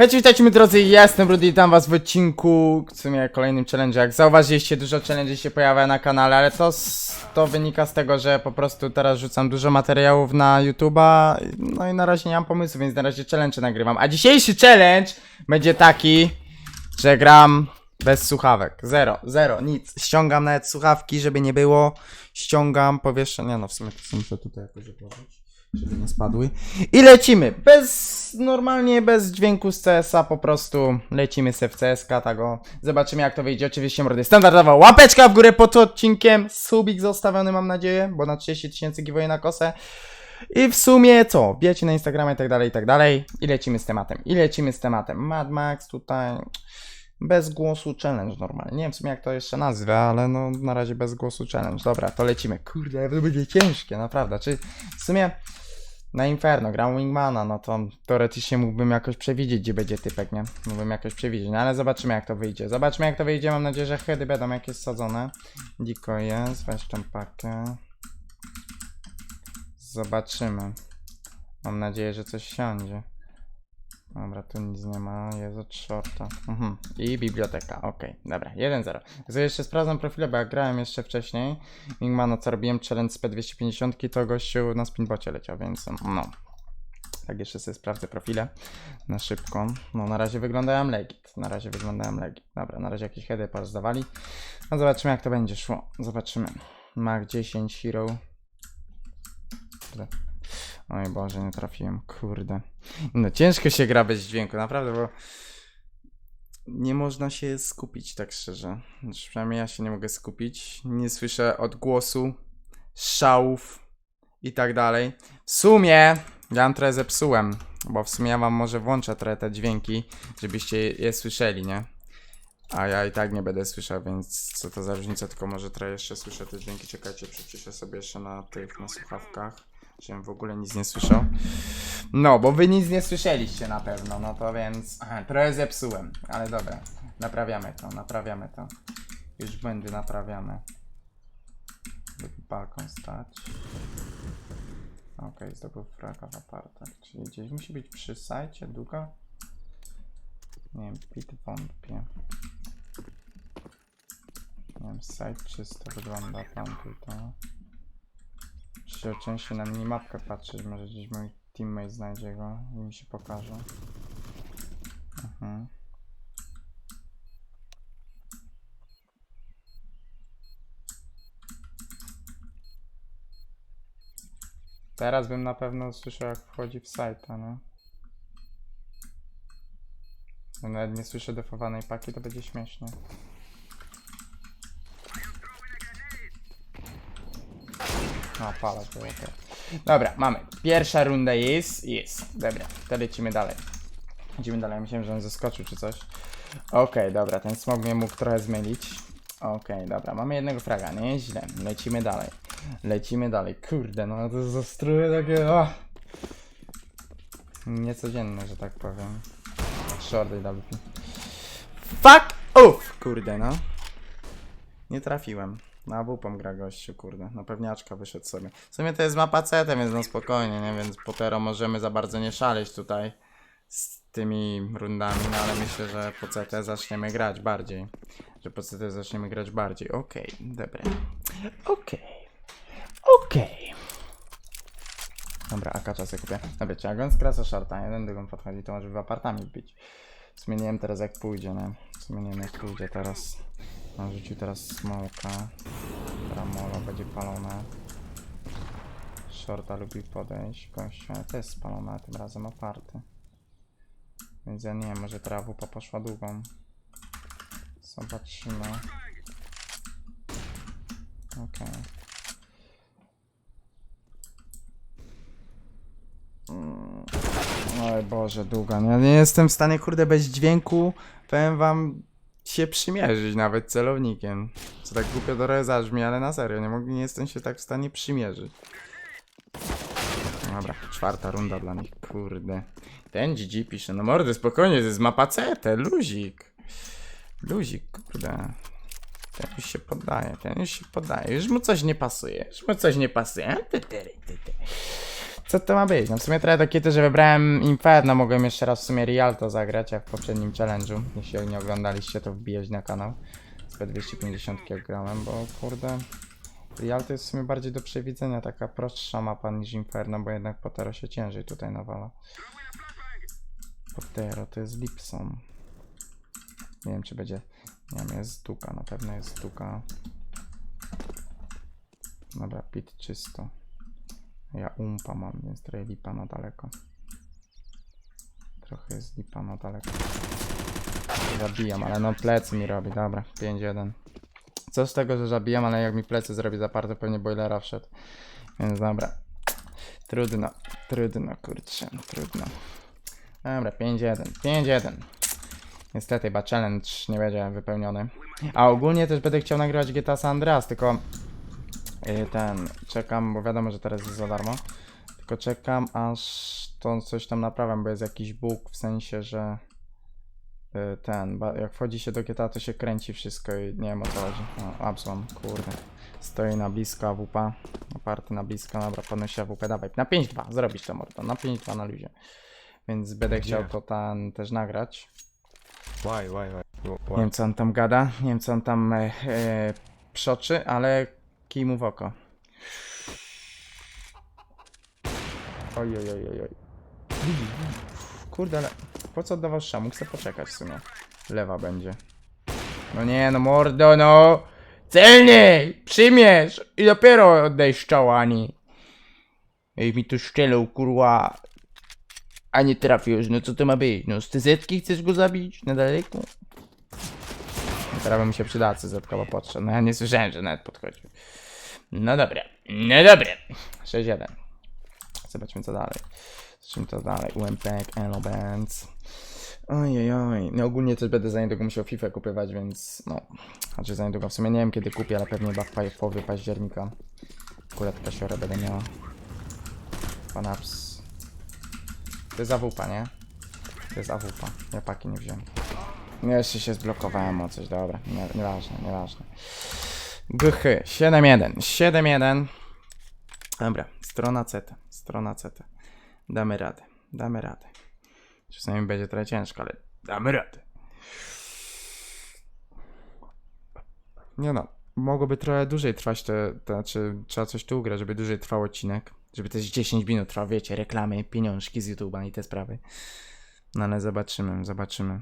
Hej, witajcie moi drodzy, jestem Rudy, witam was w odcinku, w sumie kolejnym challenge. Jak zauważyliście, dużo challenge się pojawia na kanale, ale to, to wynika z tego, że po prostu teraz rzucam dużo materiałów na YouTube'a, no i na razie nie mam pomysłu, więc na razie challenge nagrywam. A dzisiejszy challenge będzie taki, że gram bez słuchawek. Zero, zero, nic. Ściągam nawet słuchawki, żeby nie było. Ściągam, powieszę, nie no, w sumie to tutaj jakoś odłożyć żeby nie spadły. I lecimy. Bez, normalnie bez dźwięku z CS-a, po prostu lecimy se w CS-ka, tego. Zobaczymy jak to wyjdzie. Oczywiście mordy standardowo. Łapeczka w górę pod odcinkiem. Subik zostawiony mam nadzieję, bo na 30 tysięcy giveaway na kosę. I w sumie co? Wbijajcie na Instagrama i tak dalej, i tak dalej. I lecimy z tematem. I lecimy z tematem. Mad Max tutaj. Bez głosu challenge normalnie. Nie wiem w sumie jak to jeszcze nazwę, ale no na razie bez głosu challenge. Dobra, to lecimy. Kurde, to będzie ciężkie, naprawdę. Czy w sumie na Inferno gram Wingmana, no to teoretycznie mógłbym jakoś przewidzieć, gdzie będzie typek, nie? Mógłbym jakoś przewidzieć, no ale zobaczymy jak to wyjdzie. Zobaczmy jak to wyjdzie, mam nadzieję, że heady będą jakieś sadzone. Diko jest, weź tą pakę. Zobaczymy. Mam nadzieję, że coś siądzie. Dobra, tu nic nie ma, jest od. Mhm. I biblioteka, okej, dobra, 1-0. To jeszcze sprawdzam profile, bo jak grałem jeszcze wcześniej, Wingmana co robiłem challenge z P250, to gościu na spinbocie leciał, więc no. Tak jeszcze sobie sprawdzę profile na szybko. No na razie wyglądają legit, na razie wyglądają legit. Dobra, na razie jakieś heady pas zdawali. No zobaczymy jak to będzie szło, zobaczymy. Mach 10 Hero. Kurde. Oj Boże, nie trafiłem, kurde. No ciężko się gra bez dźwięku, naprawdę, bo nie można się skupić, tak szczerze. Znaczy, przynajmniej ja się nie mogę skupić. Nie słyszę odgłosu, szałów i tak dalej. W sumie ja wam trochę zepsułem, bo w sumie ja wam może włączę trochę te dźwięki, żebyście je słyszeli, nie? A ja i tak nie będę słyszał, więc co to za różnica, tylko może trochę jeszcze słyszę te dźwięki. Czekajcie, przyciszę sobie jeszcze na tych, na słuchawkach, żebym w ogóle nic nie słyszał. No, bo wy nic nie słyszeliście na pewno, no to więc aha, trochę zepsułem, ale dobra. Naprawiamy to, naprawiamy to. Już błędy naprawiamy. Balkon stać. Okej, zdobył fraga w apartach. Czyli gdzieś musi być przy sajcie, długo? Nie wiem, pit wątpię. Nie wiem, site czysto wygląda tamty to. Muszę częściej na minimapkę patrzeć, może gdzieś mój teammate znajdzie go i mi się pokaże. Mhm. Teraz bym na pewno słyszał jak wchodzi w no. Jak Nawet nie słyszę defowanej paki, to będzie śmiesznie. No, palę to okej. Dobra, mamy. Pierwsza runda jest, jest. Dobra, to lecimy dalej. Lecimy dalej, myślałem, że on zeskoczył czy coś. Okej, dobra, ten smog mnie mógł trochę zmylić. Okej, dobra, mamy jednego fraga, nieźle. Lecimy dalej. Lecimy dalej. Kurde, no to jest zastruje takie... O! Niecodzienne, że tak powiem. Shorty WP. Fuck off! Kurde, no. Nie trafiłem. Na wupą gra gościu, kurde. No pewniaczka wyszedł sobie. W sumie to jest mapa CT, więc no spokojnie, nie? Więc potero możemy za bardzo nie szaleć tutaj z tymi rundami, no ale myślę, że po CT zaczniemy grać bardziej. Że po CT zaczniemy grać bardziej. Okej, dobra. Okej. Okej. Dobra, akacza sobie kupię. Dobra, czy jak on skraca szarta, jeden drugą podchodzi, to może w sumie nie wiem teraz jak pójdzie, nie? Wiem jak pójdzie teraz. On rzucił teraz smoka. Ramolo będzie palone. Shorta lubi podejść. Gościu, ale jest spalona, tym razem oparty. Więc ja nie wiem, może trawupa poszła długą. Zobaczymy. Okej. Mm. Oj Boże, długa. Ja nie jestem w stanie, kurde, bez dźwięku, powiem wam, się przymierzyć nawet celownikiem. Co tak głupio do zabrzmi, ale na serio, nie, mogę, nie jestem się tak w stanie przymierzyć. Dobra, czwarta runda dla nich, kurde. Ten GG pisze, no mordy, spokojnie, to jest mapa CT, luzik. Luzik, kurde. Ten już się poddaje, ten już się poddaje, już mu coś nie pasuje, już mu coś nie pasuje. Co to ma być? No w sumie trochę takie to, że wybrałem Inferno, mogłem jeszcze raz w sumie Rialto zagrać, jak w poprzednim challenge'u. Jeśli nie oglądaliście, to wbijać na kanał. Z 250 jak grałem, bo kurde... Rialto jest w sumie bardziej do przewidzenia, taka prostsza mapa niż Inferno, bo jednak Potero się ciężej tutaj nawala. Potero to jest Lipson. Nie wiem czy będzie... Nie wiem, jest Duka, na pewno jest Duka. Dobra, pit czysto. Ja umpa mam, więc trochę lipa na daleko. Trochę jest lipa na daleko. Zabijam, ale no plecy mi robi, dobra, 5-1. Co z tego, że zabijam, ale jak mi plecy zrobi zaparte, pewnie boilera wszedł. Więc dobra. Trudno, trudno, kurczę, trudno. Dobra, 5-1, 5-1. Niestety chyba challenge nie będzie wypełniony. A ogólnie też będę chciał nagrywać GTA San Andreas, tylko ten, czekam, bo wiadomo, że teraz jest za darmo. Tylko czekam, aż to coś tam naprawiam, bo jest jakiś bóg w sensie, że yy, ten, jak wchodzi się do GTA, to się kręci wszystko i nie wiem o co chodzi. O, Absalom, kurde. Stoi na blisko AWP, oparty na blisko, dobra, podnosi AWP, dawaj. Na 5-2, zrobić to mordo, na 5-2 na luzie. Więc będę chciał to tam też nagrać. Why, why, why? Wh- Nie why? wiem co on tam gada, nie wiem co on tam e, e, przoczy, ale kij mu w oko. Oj, oj, oj, oj, oj. Kurde, ale po co strzał? Mógł sobie poczekać w sumie. Lewa będzie. No nie, no mordo, no! Celniej! Przyjmiesz! I dopiero oddaj strzał, Ani. Ej, mi tu szczelą, kurwa. A nie no co to ma być? No z TZ-ki chcesz go zabić? Na daleko? Teraz by mi się przydała CZ, bo podszedł. No ja nie słyszałem, że nawet podchodził. No dobra, no dobra. 6-1. Zobaczmy co dalej. Zobaczmy co dalej. UMPEG, Elo Bands. Ojej, oj. No ogólnie też będę za niedługo musiał FIFA kupywać, więc no. Znaczy za niedługo. W sumie nie wiem kiedy kupię, ale pewnie chyba w połowie października. Akurat kasiorę będę miała. Panaps. To jest AWP, nie? To jest AWP. Ja paki nie wziąłem. No jeszcze się zblokowałem o coś, dobra. Nie, nieważne, nieważne. Gchy, 7-1, 7-1. Dobra, strona CT, strona CT. Damy radę, damy radę. Czasami będzie trochę ciężko, ale damy radę. Nie no, mogłoby trochę dłużej trwać to znaczy trzeba coś tu ugrać, żeby dłużej trwał odcinek. Żeby też 10 minut trwał, wiecie, reklamy, pieniążki z YouTube'a i te sprawy. No ale zobaczymy, zobaczymy.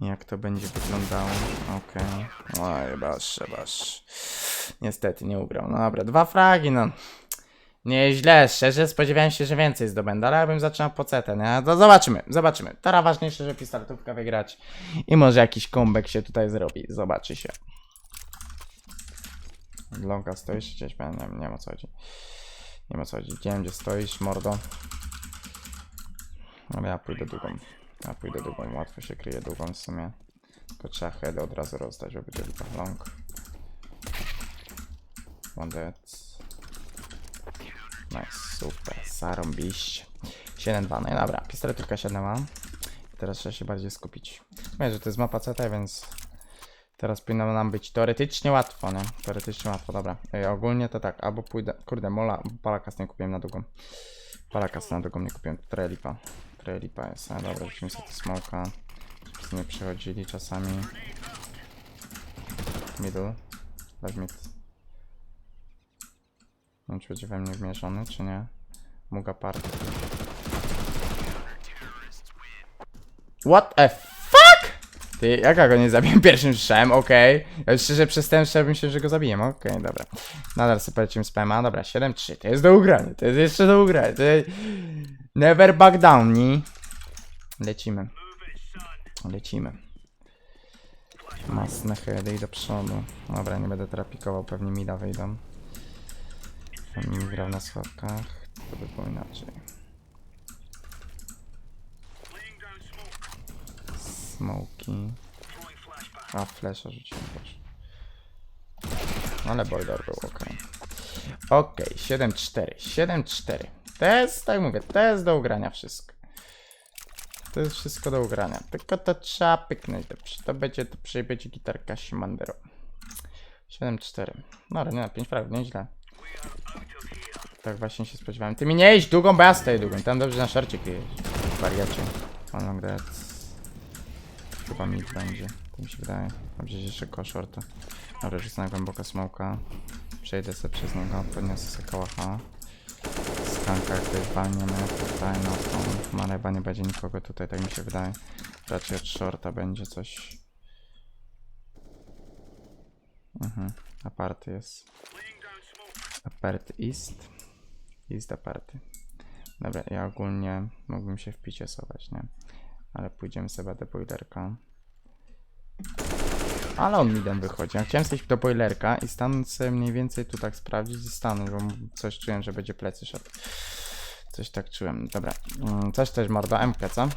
Jak to będzie wyglądało? Okej. Oj, basz, basz. Niestety nie ugrał. No dobra, dwa fragi, no. Nieźle, szczerze spodziewałem się, że więcej zdobędę, ale ja bym zaczynał po CT, nie? To zobaczymy, zobaczymy. Teraz ważniejsze, że pistoletówka wygrać i może jakiś comeback się tutaj zrobi. Zobaczy się. Longa stoisz gdzieś? Nie, nie, o co chodzi. Nie o co chodzi. Wiem gdzie stoisz, mordo. Ale ja pójdę długą. Ja pójdę długą, łatwo się kryje długą w sumie. Tylko trzeba head od razu rozdać, żeby będzie tylko long. One dead. Nice, super, zarąbiście. 7-2, no i dobra, pistoletówka 7 mam. Teraz trzeba się bardziej skupić. Mówię, że to jest mapa CT, więc teraz powinno nam być teoretycznie łatwo, nie? Teoretycznie łatwo, dobra. Ej, ogólnie to tak, albo pójdę, kurde, mola, palakas nie kupiłem na długą. Palakas na długą nie kupiłem, trelipa. Trelipa jest, a dobra, rzucimy sobie smoka. Nie przechodzili czasami. Middle. Left mid. Nie wiem, czy będzie we mnie wmierzony, czy nie. Muga part. What a fuck? Ty, jak ja go nie zabiłem pierwszym strzałem, okej. Ja szczerze przez ten strzał myślę, że go zabiję, okej, dobra. Nadal sobie polecimy spama, dobra, 7-3, to jest do ugrania, to jest jeszcze do ugrania, to jest... Never back down, ni. Lecimy. Lecimy. Masne heady i do przodu. Dobra, nie będę teraz pikował, pewnie mida wyjdą. Bym grał na schodkach, to by było inaczej. Smoki. A, flesza rzuciłem też. Ale border był ok. Okej, 7-4. 7-4. To jest, tak mówię, to jest do ugrania wszystko. To jest wszystko do ugrania. Tylko to trzeba pyknąć. Dobrze. To będzie, to przejdzie gitarka Shimandero. 7-4. No ale nie, 5 fragów, nieźle. tak właśnie się spodziewałem. Ty mi nie idź długą, bo ja stoję długą. Tam dobrze na szarcie kryjesz. Wariacie. One long dead. Chyba mid będzie. To mi się wydaje. Dobrze, że jeszcze koło shorta. Dobra, rzucę na głęboko smoka. Przejdę sobie przez niego, podniosę sobie kałacha. Skanka jakoś walniemy tutaj na tą. Ma chyba nie będzie nikogo tutaj, tak mi się wydaje. Raczej od shorta będzie coś. Mhm. Aparty jest. Aparty East. East aparty. Dobra, ja ogólnie mógłbym się w picie sować, nie? Ale pójdziemy sobie do boilerka. Ale on midem wychodzi. Ja chciałem iść do boilerka i stanąć sobie mniej więcej tu tak sprawdzić i stanąć, bo coś czułem, że będzie plecy szedł. Coś tak czułem. Dobra. Mm, Coś też morda MK, co?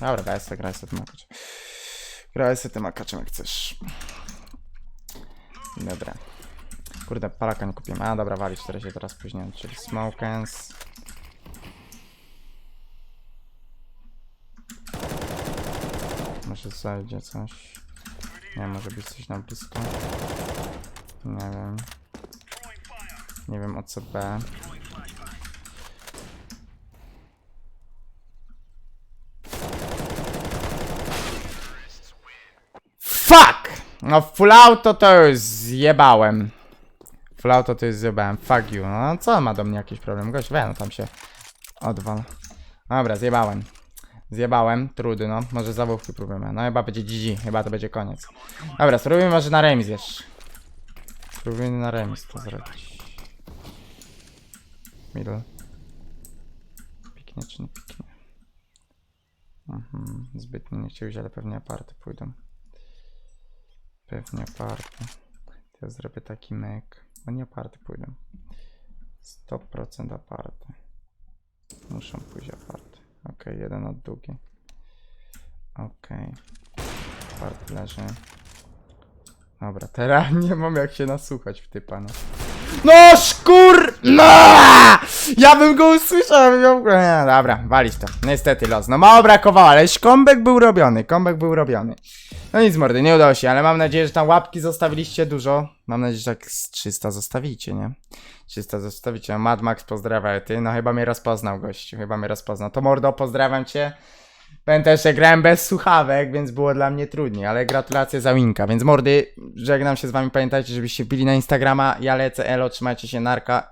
Dobra, daj sobie, graj sobie tym akaczem. Graj sobie tym akaczem jak chcesz. Dobra. Kurde, palaka nie kupiłem. A dobra, walić, które się teraz później, czyli smokens. Może zajdzie coś. Nie, może być coś na blisko. Nie wiem. Nie wiem o co B. Fuck! No full auto to już zjebałem. Full auto to już zjebałem. Fuck you. No co ma do mnie jakiś problem? Gość, no tam się odwal. Dobra, zjebałem. Zjebałem, trudno. Może zawówki próbujemy. No chyba będzie GG, chyba to będzie koniec. Dobra, spróbujmy może na remis jeszcze. Spróbujmy na remis to zrobić. Middle. Piknie czy nie piknie? Mhm, zbytnio nie chciał ale pewnie aparty pójdą. Pewnie aparty. Ja zrobię taki myk. Oni aparty pójdą. 100% aparty. Muszą pójść aparty. Okej, jeden od drugi. Okej. Apart leży. Dobra, teraz nie mam jak się nasłuchać w typa, no. No szkur! No! Ja bym go usłyszał, miał... Nie, dobra, walić to. Niestety los. No mało brakowało, ale comeback był robiony, comeback był robiony. No nic mordy, nie udało się, ale mam nadzieję, że tam łapki zostawiliście dużo. Mam nadzieję, że tak z 300 zostawicie, nie? 300 zostawicie. Mad Max pozdrawia ty. No chyba mnie rozpoznał gościu, chyba mnie rozpoznał. To mordo, pozdrawiam cię. Pamiętaj, że grałem bez słuchawek, więc było dla mnie trudniej, ale gratulacje za winka. Więc mordy, żegnam się z wami. Pamiętajcie, żebyście wbili na Instagrama. Ja lecę, elo, trzymajcie się, narka.